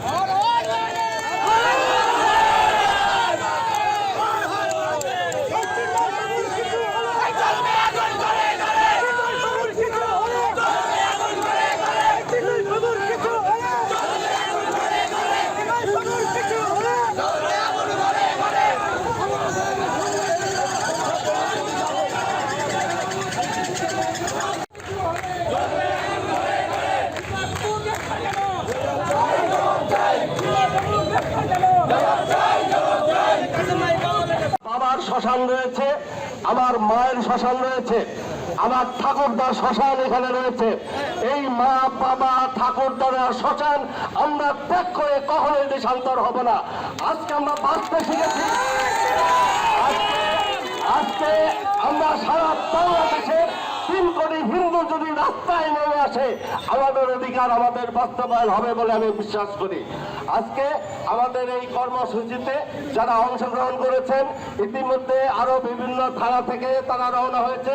All right. শ্মশান রয়েছে, আমার মায়ের শ্মশান রয়েছে, আমার ঠাকুরদার শ্মশান এখানে রয়েছে। এই মা, বাবা ঠাকুরদার শ্মশান আমরা ত্যাগ করে কখনোই দেশান্তর হব না। আজকে আমরা বাঁচতে শিখেছি। আজকে আমরা সারা বাংলাদেশে তিন কোটি হিন্দু যদি রাস্তায় নেমে আসে, আমাদের অধিকার আমাদের বাস্তবায়ন হবে বলে আমি বিশ্বাস করি। আজকে আমাদের এই কর্মসূচিতে যারা অংশগ্রহণ করেছেন, ইতিমধ্যে আরও বিভিন্ন থানা থেকে তারা রওনা হয়েছে।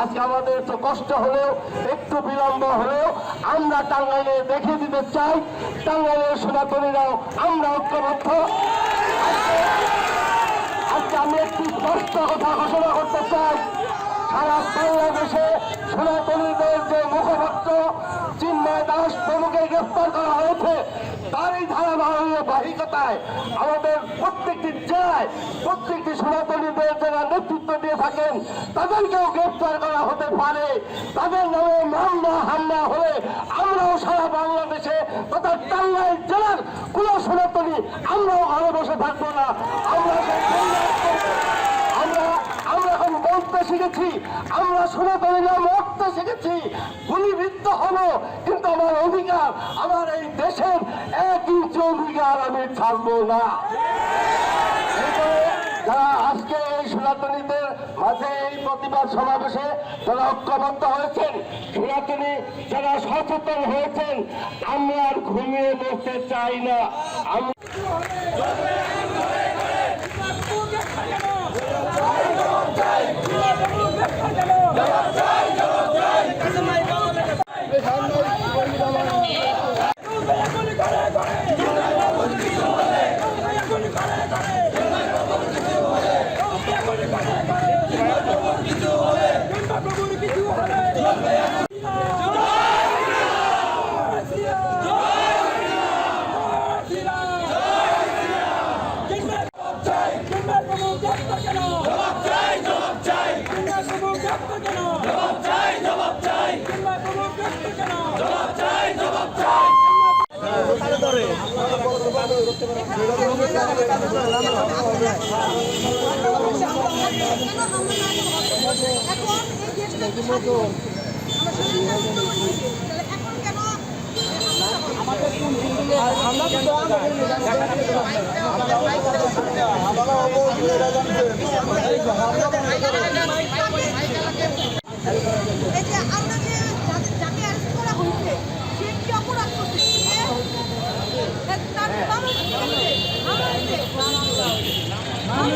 আজকে আমাদের তো কষ্ট হলেও, একটু বিলম্ব হলেও আমরা টাঙ্গাইলে দেখিয়ে দিতে চাই, টাঙ্গাইলের সনাতনীরাও আমরা ঐক্যবদ্ধ। আজকে আমি একটি স্পষ্ট কথা ঘোষণা করতে চাই, সারা বাংলাদেশে চিন্ময় দাস প্রমুখে গ্রেফতার করা হয়েছে। তারই ধারাবাহিকতায় আমাদের প্রত্যেকটি জেলায় প্রত্যেকটি সনাতনীদের যারা নেতৃত্ব দিয়ে থাকেন। তাদেরকেও গ্রেফতার করা হতে পারে। তাদের নামে মামলা, হামলা হলে আমরাও সারা বাংলাদেশে তথা টাঙ্গাইল জেলার কোন সনাতনী আমরাও ঘরে বসে থাকব না। আমরা। আমরা আমরা এখন বলতে শিখেছি, আমরা সনাতনীরা মরতে শিখেছি। গুলিবিদ্ধ হলো কিন্তু আমার অধিকার, আমার এই দেশের এক ইঞ্চি অধিকার আমি ছাড়বো না। যারা আজকে এই সনাতনীদের মাঝে এই প্রতিবাদ সমাবেশে যারা ঐক্যবদ্ধ হয়েছেন সনাতনী যারা সচেতন হয়েছেন, আমরা আর ঘুমিয়ে বসতে চাই না। আমরা Everybody. আমরা স্বাধীন এখন কেন এই যে আমরা যে যাকে- যাকে অ্যারেস্ট করা হয়েছে সে কি অপরাধ করছে সে তার মামলা কি করছে? মামলা দিছে।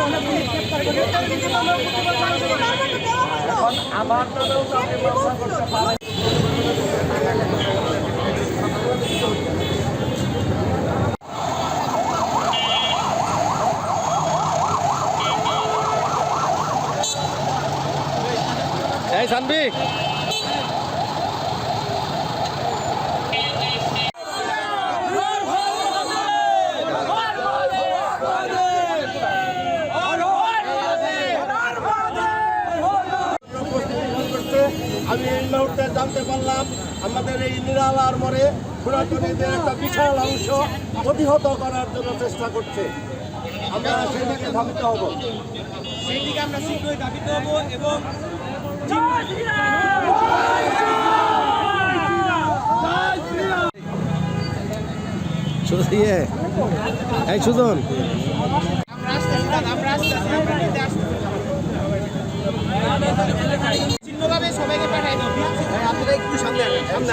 মামলা দিছে, মামলা তো দেওয়া হলো। সে কি বলছিল? এই সানবি করছে আমি এই মুহূর্তে জানতে পারলাম আমাদের এই নিরালার মরে পুরাতনীদের একটা বিশাল অংশ প্রতিহত করার জন্য চেষ্টা করছে। আমরা সেদিকে ধাবিত হব। সেই দিকে আমরা শীঘ্রই দাবিত হব এবং এই সুজন আমরা আসতেছি আমরা আসতেছি আমরা আসতেছি। চিহ্নভাবে সবাইকে পাঠাই দাও। আপনারা একটু সামনে সামনে